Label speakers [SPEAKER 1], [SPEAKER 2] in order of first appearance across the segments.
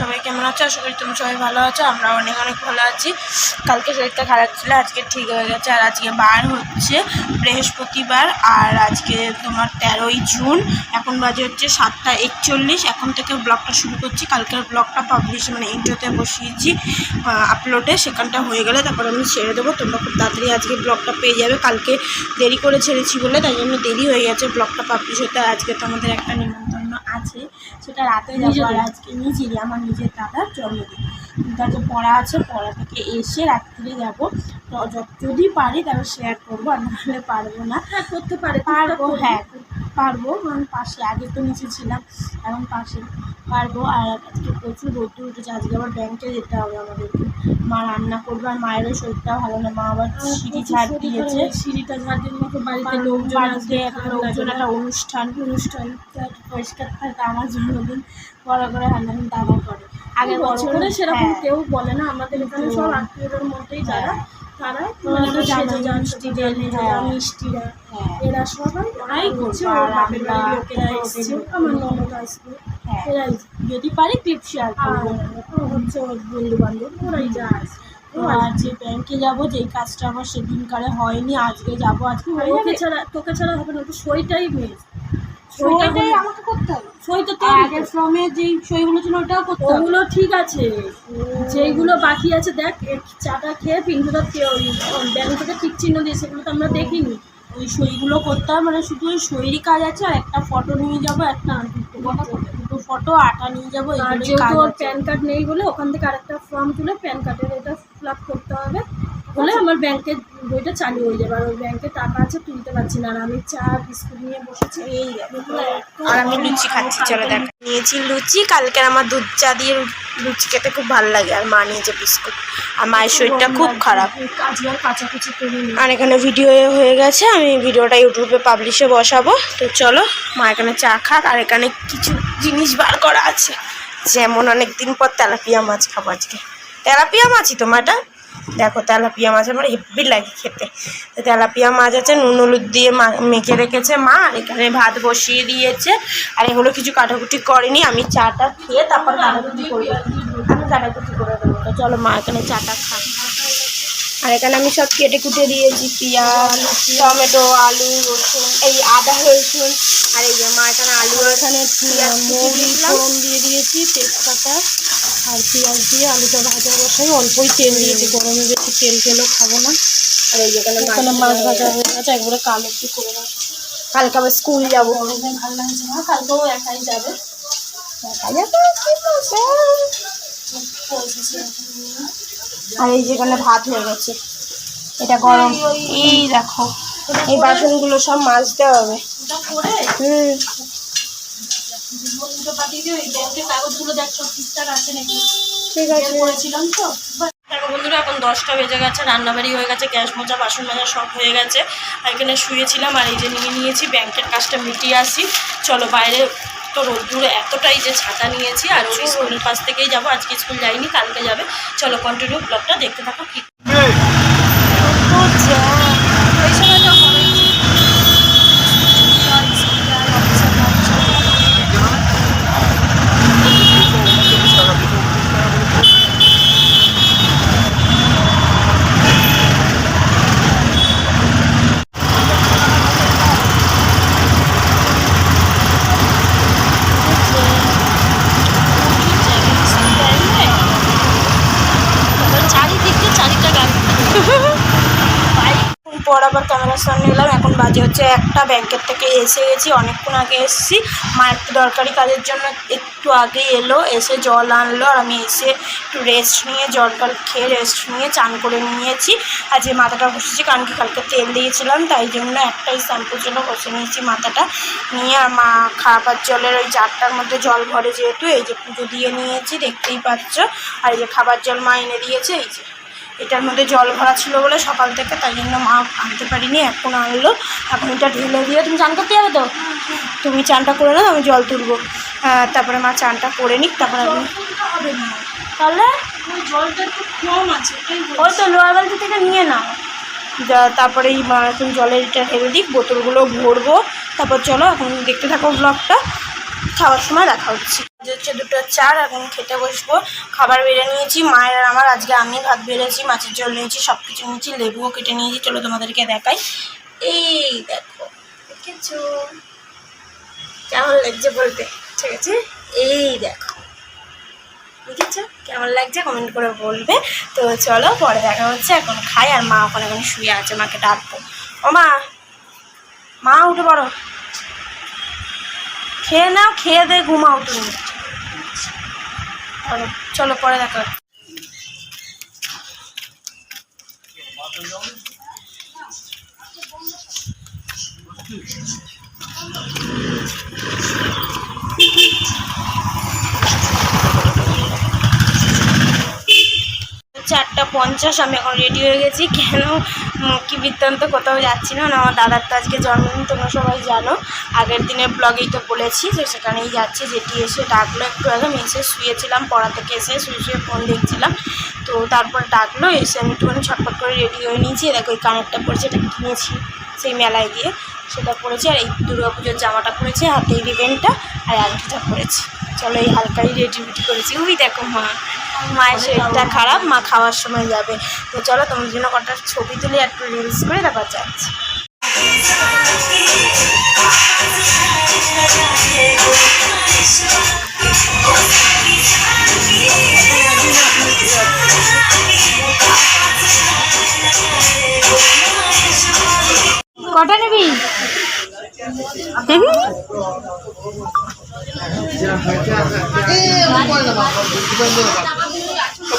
[SPEAKER 1] সবাই কেমন আছো? আশা করি তুমি সবাই ভালো আছো আমরা অনেক অনেক ভালো আছি। কালকে শরীরটা খারাপ ছিল, আজকে ঠিক হয়ে গেছে, আর আজকে বার হচ্ছে বৃহস্পতিবার, আর আজকে তোমার তেরোই জুন, এখন বাজে হচ্ছে সাতটা একচল্লিশ, এখন থেকে ব্লগটা শুরু করছি। কালকের ব্লগটা পাবলিশ মানে ইন্টারতে বসিয়েছি আপলোডে সেখানটা হয়ে গেলে তারপর আমি ছেড়ে দেবো। তোমরা খুব তাড়াতাড়ি আজকে ব্লগটা পেয়ে যাবে। কালকে দেরি করে ছেড়েছি বলে, তাই জন্য দেরি হয়ে গেছে ব্লগটা পাবলিশ হতে। আজকে তো আমাদের একটা নিমন্ত্রণ আছে সেটা রাতে যাব। আর আজকে নিজেরই আমার নিজের দাদার জন্মদিন। তাকে পড়া আছে পড়া থেকে এসে রাত্রিরে যাব। যদি পারি তাহলে শেয়ার করব আর নাহলে পারব না।
[SPEAKER 2] হ্যাঁ করতে পারে
[SPEAKER 1] পারব হ্যাঁ পারব কারণ পাশে আগে তো নিচে ছিলাম এখন পাশে। পারব আর আজকে প্রচুর রোদ্দুর উঠেছে আজকে আবার ব্যাংকে যেতে হবে আমাদেরকে। মা রান্না করবে আর মায়েরও শরীরটা ভালো না। মা আবার সিঁড়ি ঝাড় দিয়েছে।
[SPEAKER 2] সিঁড়িটা ঝাড় দিয়ে মতো বাড়িতে লোকজন আসবে
[SPEAKER 1] একটা লোকজন একটা অনুষ্ঠান। অনুষ্ঠান। পরিষ্কার থাকে আমার জন্মদিন। বড় করে রান্না দাবা করে। আগে
[SPEAKER 2] বছরে সেরকম
[SPEAKER 1] হ্যাঁ।
[SPEAKER 2] কেউ বলে না। আমাদের এখানে সব আত্মীয়দের মধ্যেই যারা মানে
[SPEAKER 1] হ্যাঁ।
[SPEAKER 2] মিষ্টিরা
[SPEAKER 1] হ্যাঁ।
[SPEAKER 2] এরা সবাই
[SPEAKER 1] ওরাই
[SPEAKER 2] করছে ওর বাপের বাড়ির লোকেরা এসছে। আমার ননদ আসবে
[SPEAKER 1] হ্যাঁ। যদি পারি ক্লিপ শেয়ার করব।
[SPEAKER 2] হচ্ছে ওর বন্ধু বান্ধব ওরাই যা আসবে
[SPEAKER 1] আর যে ব্যাংকে যাব যেই কাজটা আমার সেদিনকারে হয়নি আজকে যাব আজকে
[SPEAKER 2] তোকে ছাড়া তোকে ছাড়া হবে না তো সইটাই মেয়ে
[SPEAKER 1] সইটাই আমাকে করতে হবে।
[SPEAKER 2] সই তো
[SPEAKER 1] আর ফর্মে যেই সইগুলো ছিল ওটাও করতে হবে।
[SPEAKER 2] ওগুলো ঠিক আছে। যেইগুলো বাকি আছে দেখ চাটা খেয়ে পিন্টুটা ওই ব্যাংক থেকে টিক চিহ্ন দিয়ে সেগুলো তো আমরা দেখিনি।
[SPEAKER 1] ওই সইগুলো করতে হবে মানে শুধু ওই সইয়েরই কাজ আছে আর একটা ফটো নিয়ে যাব একটা দুটো ফটো আটা নিয়ে যাব
[SPEAKER 2] আর যেহেতু ওর প্যান কার্ড নেই বলে ওখান থেকে আরেকটা ফর্ম তুলে প্যান কার্ডের এটা ফিল আপ করতে হবে। হলে আমার ব্যাংকের বইটা চালু হয়ে যাবে। আর ওই ব্যাংকে টাকা আছে তুলতে পারছি না। আর আমি চা বিস্কুট নিয়ে বসেছি।
[SPEAKER 1] এই আর আমি লুচি খাচ্ছি চলো দেখ। নিয়েছি লুচি কালকে আমার দুধ চা দিয়ে লুচি খেতে খুব ভালো লাগে। আর মা নিয়েছে বিস্কুট। আর মায়ের শরীরটা খুব খারাপ।
[SPEAKER 2] আর
[SPEAKER 1] এখানে ভিডিও হয়ে গেছে। আমি ভিডিওটা ইউটিউবে পাবলিশে বসাবো। তো চলো মা এখানে চা খাক। আর এখানে কিছু জিনিস বার করা আছে। যেমন অনেক দিন পর তেলাপিয়া মাছ খাব আজকে। তেলাপিয়া মাছই তো মাটা দেখো তেলাপিয়া মাছ, আমার হেব্বি লাগে খেতে। তো তেলাপিয়া মাছ আছে, নুন হলুদ দিয়ে মেখে রেখেছে মা, আর এখানে ভাত বসিয়ে দিয়েছে। আর এগুলো কিছু কাটাকুটি করেনি, আমি চাটা খেয়ে তারপর কাটাকুটি করব। আমি কাটাকুটি করে দেবো। তো চলো মা এখানে চাটা খাক আর এখানে আমি সব কেটে কুটে দিয়েছি, পেঁয়াজ, টমেটো, আলু, রসুন, এই আদা, রসুন আর এই যে মা এখানে আলু এখানে মৌরি ফোড়ন দিয়ে দিয়েছি তেজপাতা আর পেঁয়াজ দিয়ে আলুটা ভাজা বসাই। অল্পই তেল দিয়েছি গরমে বেশি তেল তেলও খাব না। আর এই যেখানে এখানে মাছ ভাজা হয়ে গেছে। একবারে কালো একটু করে রাখছি। কালকে আবার স্কুল যাব।
[SPEAKER 2] ভালো লাগছে না কালকেও একাই যাবে।
[SPEAKER 1] যাবে আর এই যেখানে ভাত হয়ে গেছে। এটা গরম। এই দেখো এই বাসনগুলো সব মাজতে হবে। হুম ঠিক আছে।
[SPEAKER 2] করেছিলাম তো।
[SPEAKER 1] দেখো বন্ধুরা এখন দশটা বেজে গেছে রান্নাবাড়ি হয়ে গেছে গ্যাস মোজা বাসন মাজা সব হয়ে গেছে। এখানে শুয়েছিলাম আর এই যে নিয়ে নিয়েছি ব্যাংকের কাজটা মিটিয়ে আসি। চলো বাইরে তো রোদ্দুরে এতটাই যে ছাতা নিয়েছি আর ওই স্কুলের পাশ থেকেই যাব আজকে স্কুল যাইনি কালকে যাবে। চলো কন্টিনিউ ব্লগটা দেখতে থাকো কি
[SPEAKER 2] এই সময়টা হবে চারিদিকে চারিটা গাড়ি
[SPEAKER 1] পর আবার ক্যামেরার সামনে এলাম। এখন বাজে হচ্ছে একটা। ব্যাংকের থেকে এসে গেছি। অনেকক্ষণ আগে এসেছি। মা একটু দরকারি কাজের জন্য একটু আগে এলো। এসে জল আনলো আর আমি এসে একটু রেস্ট নিয়ে, জল টল খেয়ে রেস্ট নিয়ে চান করে নিয়েছি। আর যে মাথাটা বসেছি কারণ কি কালকে তেল দিয়েছিলাম। তাই জন্য একটাই শ্যাম্পুর জন্য বসে নিয়েছি মাথাটা। নিয়ে আর মা খাবার জলের ওই জারটার মধ্যে জল ভরে যেহেতু, এই যে পুজো দিয়ে নিয়েছি, দেখতেই পাচ্ছ। আর এই যে খাবার জল মা এনে দিয়েছে, এই যে। এটার মধ্যে জল ভরা ছিল বলে সকাল থেকে তাই জন্য মা আনতে পারিনি এখন আনলো। এখন এটা ঢেলে দিয়ে তুমি চান করতে যাবে তো? তুমি চানটা করে নাও আমি জল তুলবো। তারপরে মা চানটা করে নিক তারপরে আমি তাহলে?
[SPEAKER 2] ওই
[SPEAKER 1] তো লোয়ার বালতি থেকে নিয়ে নাও। যা তারপরে এই মা এখন জলের এটা ঢেলে দিক বোতলগুলো ভরবো। তারপর চলো এখন দেখতে থাকো ব্লগটা খাওয়ার সময় দেখা হচ্ছে। হচ্ছে দুটো চার এখন খেতে বসবো। খাবার বেড়ে নিয়েছি, মায়ের আর আমার। আজকে আমি ভাত বেড়েছি, মাছের ঝোল নিয়েছি সব কিছু নিয়েছি, লেবুও কেটে নিয়েছি। চলো তোমাদেরকে দেখাই। এই দেখো, দেখেছ? কেমন লাগছে বলতে? ঠিক আছে? এই দেখো। দেখেছ? কেমন লাগছে কমেন্ট করে বলবে। তো চলো, পরে দেখা হচ্ছে। এখন খাই আর মা ওখানে এখন শুয়ে আছে, মাকে ডাকবো। ও মা মা উঠে পড়ো। খেয়ে নাও, খেয়ে দে ঘুমাও তুমি। চলো চলো পরে দেখা হচ্ছে। চারটা পঞ্চাশ, আমি এখন রেডি হয়ে গেছি। কেন? কি বৃত্তান্ত, কোথাও যাচ্ছি না। আমার দাদার তো আজকে জন্মদিন, তোমরা সবাই জানো। আগের দিনের ব্লগেই তো বলেছি যে, সেখানেই যাচ্ছি। যেটি এসে ডাকলো একটু আগে, আমি এসে শুয়েছিলাম, পড়া থেকে এসে শুয়ে শুয়ে ফোন দেখছিলাম। তো তারপর ডাকলো, এসে আমি একটুখানি ছটফট করে রেডি হয়ে নিয়েছি। দেখো ওই কানেরটা পরেছি, এটা কিনেছি সেই মেলায় গিয়ে। সেটা পরেছি, আর এই দুর্গা পুজোর জামাটা পরেছি, হাতে রিবেনটা আর আংটিটা পরেছি। চলো, এই হালকাই রেডি করেছি। ওই দেখো মা। মায়ের শরীরটা খারাপ, মা খাওয়ার সময় যাবে। তো চলো তোমার জন্য কটা ছবি তুলে, একটু রিলস করে, তারপর যাচ্ছি। কটা নিবি?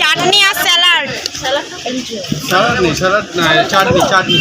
[SPEAKER 1] চাটনি আর স্যালাড।
[SPEAKER 3] স্যালাড নেই স্যালাড না চাটনি চাটনি।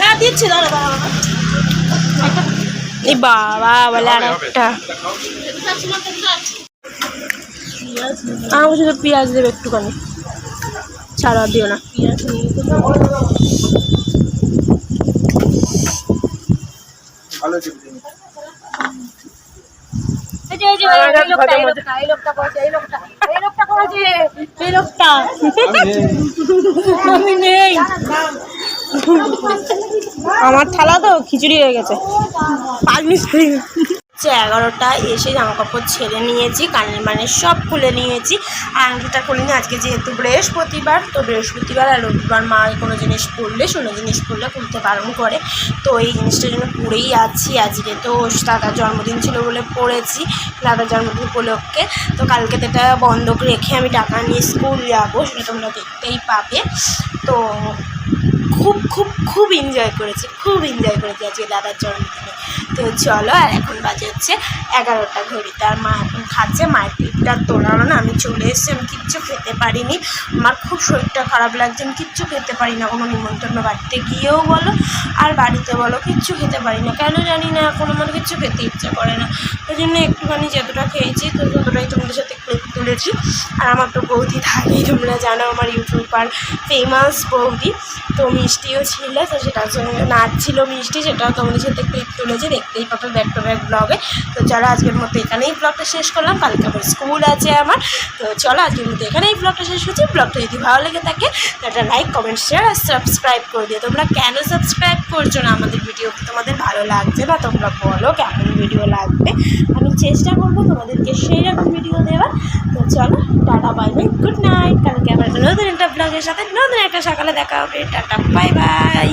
[SPEAKER 1] হ্যাঁ দিচ্ছি দাঁড়া দাঁড়া এই বাবা বলে আর একটা আমার শুধু পেঁয়াজ দেবে একটুখানি। ছাড়া দিও না। আমার থালা তো খিচুড়ি হয়ে গেছে। পাঁচ মিনিট হচ্ছে এগারোটা এসে জামা কাপড় ছেড়ে নিয়েছি, কানের মানে সব খুলে নিয়েছি। আংটিটা খুলে নিয়ে আজকে যেহেতু বৃহস্পতিবার, তো বৃহস্পতিবার আর রবিবার মা কোনো জিনিস পরলে কোনো জিনিস পরলে খুলতে বারণ করে। তো এই জিনিসটার জন্য পড়েই আছি। আজকে তো দাদার জন্মদিন ছিল বলে পড়েছি দাদার জন্মদিন উপলক্ষে। তো কালকে তো এটা বন্ধক রেখে আমি টাকা নিয়ে স্কুল যাব, সেটা তোমরা দেখতেই পাবে। তো খুব খুব খুব এনজয় করেছি, খুব এনজয় করেছি আজকে দাদার জন্মদিনে। তো চলো, আর এখন বাজে হচ্ছে এগারোটা ঘড়ি। তার মা এখন খাচ্ছে, মায়ের পেটটা তোলানো না, আমি চলে এসেছি, আমি কিচ্ছু খেতে পারিনি। আমার খুব শরীরটা খারাপ লাগছে, আমি কিচ্ছু খেতে পারি না কোনো নিমন্ত্রণ বাড়িতে গিয়েও বলো, আর বাড়িতে বলো, কিচ্ছু খেতে পারি না কেন জানি না, এখন আমার কিচ্ছু খেতে ইচ্ছা করে না। ওই জন্য একটুখানি যতটা খেয়েছি, তো ততটাই তোমাদের সাথে ক্লিপ তুলেছি। আর আমার তো বৌদি থাকেই তোমরা জানো আমার ইউটিউবার ফেমাস বৌদি। তো মিষ্টিও ছিল, তো সেটার সঙ্গে নাচ ছিল মিষ্টি, সেটাও তোমাদের সাথে ক্লিপ তুলেছি, দেখতেই পাবে ব্যাক টু ব্যাক ব্লগে তো চলো, আজকের মতো এখানেই ব্লগটা শেষ করলাম। কালকে আবার স্কুল আছে আমার। তো চলো, আজকের মতো এখানেই ব্লগটা শেষ করছি। ব্লগটা যদি ভালো লেগে থাকে একটা লাইক কমেন্ট শেয়ার আর সাবস্ক্রাইব করে দিও। তোমরা কেন সাবস্ক্রাইব করছ না আমাদের ভিডিও তোমাদের ভালো লাগছে না? তোমরা বলো কেমন ভিডিও লাগবে। আমি চেষ্টা করব তোমাদেরকে সেই রকম ভিডিও দেওয়ার। তো চলো, tata bye bye good night কালকে আবার নতুন একটা ব্লগের সাথে নতুন একটা সকালে দেখা হবে। Tata bye by